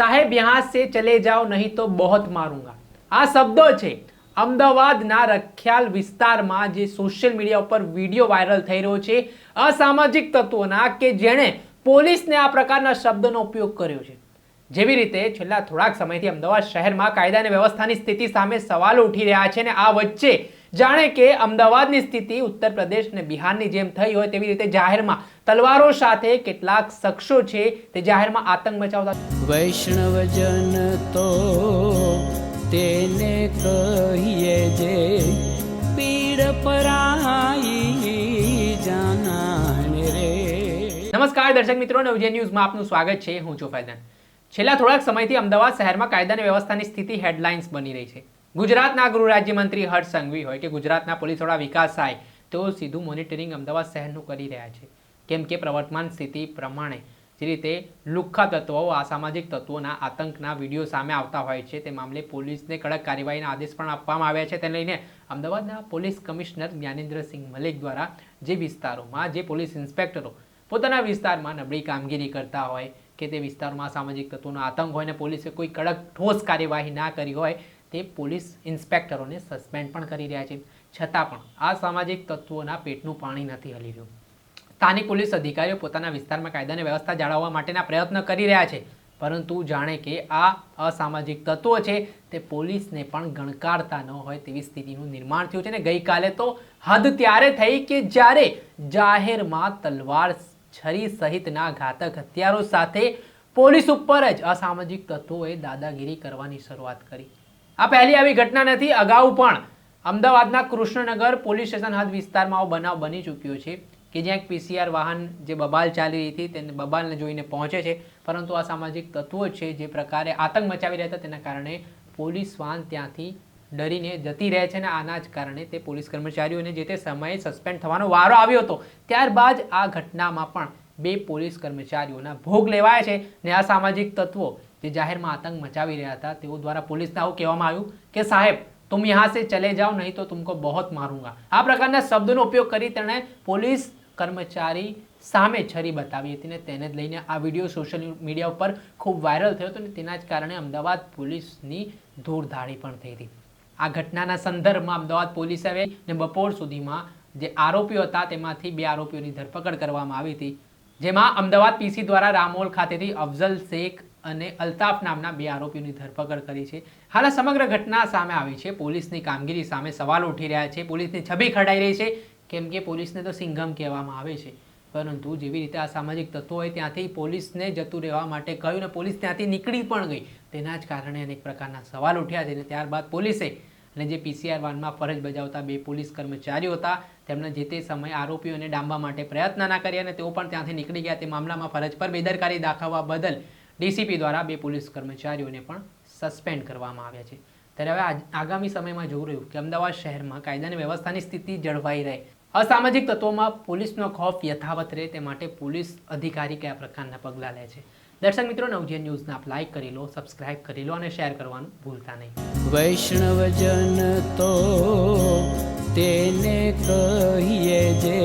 સાહેબ, યહાં સે ચલે જાઓ, નહીં તો બહોત મારુંગા. આ શબ્દો છે અમદાવાદના રખ્યાલ વિસ્તારમાં જે સોશિયલ મીડિયા ઉપર વીડિયો વાયરલ થઈ રહ્યો છે, અસામાજિક તત્વોના કે જેણે પોલીસને આ પ્રકારના શબ્દનો ઉપયોગ કર્યો છે. જેવી રીતે છેલ્લા થોડાક સમયથી અમદાવાદ શહેરમાં કાયદા અને વ્યવસ્થાની સ્થિતિ સામે સવાલો ઉઠી રહ્યા છે અને આ વચ્ચે જાણે કે અમદાવાદની સ્થિતિ ઉત્તર પ્રદેશ અને બિહારની જેમ થઈ હોય તેવી રીતે જાહેરમાં તલવારો સાથે કેટલાક શખ્સો છે તે જાહેરમાં આતંક મચાવતા વૈષ્ણવજન તો તેને કહીએ જે પીડ પરાઈ જાનાને રે. નમસ્કાર દર્શક મિત્રો નવજે ન્યૂઝમાં આપનું સ્વાગત છે. હું છું ફૈઝાન. છેલ્લા થોડાક સમયથી અમદાવાદ શહેરમાં કાયદા અને વ્યવસ્થાની સ્થિતિ હેડલાઇન્સ બની રહી છે. ગુજરાતના ગૃહ રાજ્યમંત્રી હર્ષ સંઘવી હોય કે ગુજરાતના પોલીસ વડા વિકાસ સાય, તેઓ સીધું મોનિટરિંગ અમદાવાદ શહેરનું કરી રહ્યા છે. કેમ કે પ્રવર્તમાન સ્થિતિ પ્રમાણે જે રીતે લુખ્ખા તત્વો અસામાજિક તત્વોના આતંકના વીડિયો સામે આવતા હોય છે, તે મામલે પોલીસને કડક કાર્યવાહીના આદેશ પણ આપવામાં આવ્યા છે. તેને લઈને અમદાવાદના પોલીસ કમિશનર જ્ઞાનેન્દ્રસિંહ મલિક દ્વારા જે વિસ્તારોમાં જે પોલીસ ઇન્સ્પેક્ટરો પોતાના વિસ્તારમાં નબળી કામગીરી કરતા હોય કે તે વિસ્તારમાં સામાજિક તત્વોનો આતંક હોય ને પોલીસે કોઈ કડક ઠોસ કાર્યવાહી ના કરી હોય તે પોલીસ ઇન્સ્પેક્ટરોને સસ્પેન્ડ પણ કરી રહ્યા છે. છતાં પણ આ સામાજિક તત્વોના પેટનું પાણી નથી હલી રહ્યું. સ્થાનિક પોલીસ અધિકારીઓ પોતાના વિસ્તારમાં કાયદાની વ્યવસ્થા જાળવવા માટેના પ્રયત્ન કરી રહ્યા છે. પરંતુ જાણે કે આ અસામાજિક તત્વો છે તે પોલીસને પણ ગણકારતા ન હોય તેવી સ્થિતિનું નિર્માણ થયું છે અને ગઈકાલે તો હદ ત્યારે થઈ કે જ્યારે જાહેરમાં તલવાર છરી સહિતના ઘાતક હથિયારો સાથે પોલીસ ઉપર જ અસામાજિક તત્વોએ દાદાગીરી કરવાની શરૂઆત કરી. આ પહેલી આવી ઘટના નથી, અગાઉ પણ અમદાવાદના કૃષ્ણનગર પોલીસ સ્ટેશન હદ વિસ્તારમાં આવો બનાવ બની ચૂક્યો છે કે જ્યાં એક પીસીઆર વાહન જે બબાલ ચાલી રહી હતી, તેને બબાલને જોઈને પહોંચે છે. પરંતુ આ સામાજિક તત્વો છે જે પ્રકારે આતંક મચાવી રહ્યા હતા, તેના કારણે પોલીસ વાહન ત્યાંથી ડરીને જતી રહે છે અને આના જ કારણે તે પોલીસ કર્મચારીઓને જે તે સમયે સસ્પેન્ડ થવાનો વારો આવ્યો હતો. ત્યારબાદ આ ઘટનામાં પણ બે પોલીસ કર્મચારીઓના ભોગ લેવાય છે ને આ સામાજિક તત્વો જે જાહેરમાં આતંક મચાવી રહ્યા હતા, તેઓ દ્વારા પોલીસને આવું કહેવામાં આવ્યું કે, સાહેબ, તુમ યહાં સે ચલે જાઓ, નહીં તો તુમકો બહોત મારુંગા. આ પ્રકારના શબ્દોનો ઉપયોગ કરી તેણે પોલીસ કર્મચારી સામે છરી બતાવી હતી ને તેને જ લઈને આ વીડિયો સોશિયલ મીડિયા ઉપર ખૂબ વાયરલ થયો હતો અને તેના જ કારણે અમદાવાદ પોલીસની ધૂળધાળી પણ થઈ હતી. આ ઘટનાના સંદર્ભમાં અમદાવાદ પોલીસે હવે ને બપોર સુધીમાં જે આરોપીઓ હતા, તેમાંથી બે આરોપીઓની ધરપકડ કરવામાં આવી હતી. જેમાં અમદાવાદ પીસી દ્વારા રામોલ ખાતેથી અફઝલ શેખ અને અલ્તાફ નામના બે આરોપીઓની ધરપકડ કરી છે. હાલ સમગ્ર ઘટના સામે આવી છે. પોલીસની કામગીરી સામે સવાલ ઉઠી રહ્યા છે. પોલીસની છબી ખડાઈ રહી છે. કેમ કે પોલીસને તો સિંઘમ કહેવામાં આવે છે. પરંતુ જેવી રીતે આ સામાજિક તત્વો હોય, ત્યાંથી પોલીસને જતું રહેવા માટે કહ્યું ને પોલીસ ત્યાંથી નીકળી પણ ગઈ. તેના જ કારણે અનેક પ્રકારના સવાલ ઉઠ્યા છે અને ત્યારબાદ પોલીસે અને જે પીસીઆર વાનમાં ફરજ બજાવતા બે પોલીસ કર્મચારીઓ હતા, તેમણે જે તે સમયે આરોપીઓને ડામવા માટે પ્રયત્ન ના કર્યા અને તેઓ પણ ત્યાંથી નીકળી ગયા. તે મામલામાં ફરજ પર બેદરકારી દાખવવા બદલ ડીસીપી દ્વારા બે પોલીસ કર્મચારીઓને પણ સસ્પેન્ડ કરવામાં આવ્યા છે. ત્યારે હવે આગામી સમયમાં જોવું રહ્યું કે અમદાવાદ શહેરમાં કાયદાની વ્યવસ્થાની સ્થિતિ જળવાઈ રહે. અસામાજિક તત્વોમાં પોલીસનો ખોફ યથાવત રહે તે માટે પોલીસ અધિકારી કયા પ્રકારના પગલાં લે છે? દર્શક મિત્રો, નવજીવન ન્યૂઝને આપ લાઇક કરી લો, સબસ્ક્રાઇબ કરી લો અને શેર કરવાનું ભૂલતા નહીં. વૈષ્ણવજન તો તેને કહીએ જે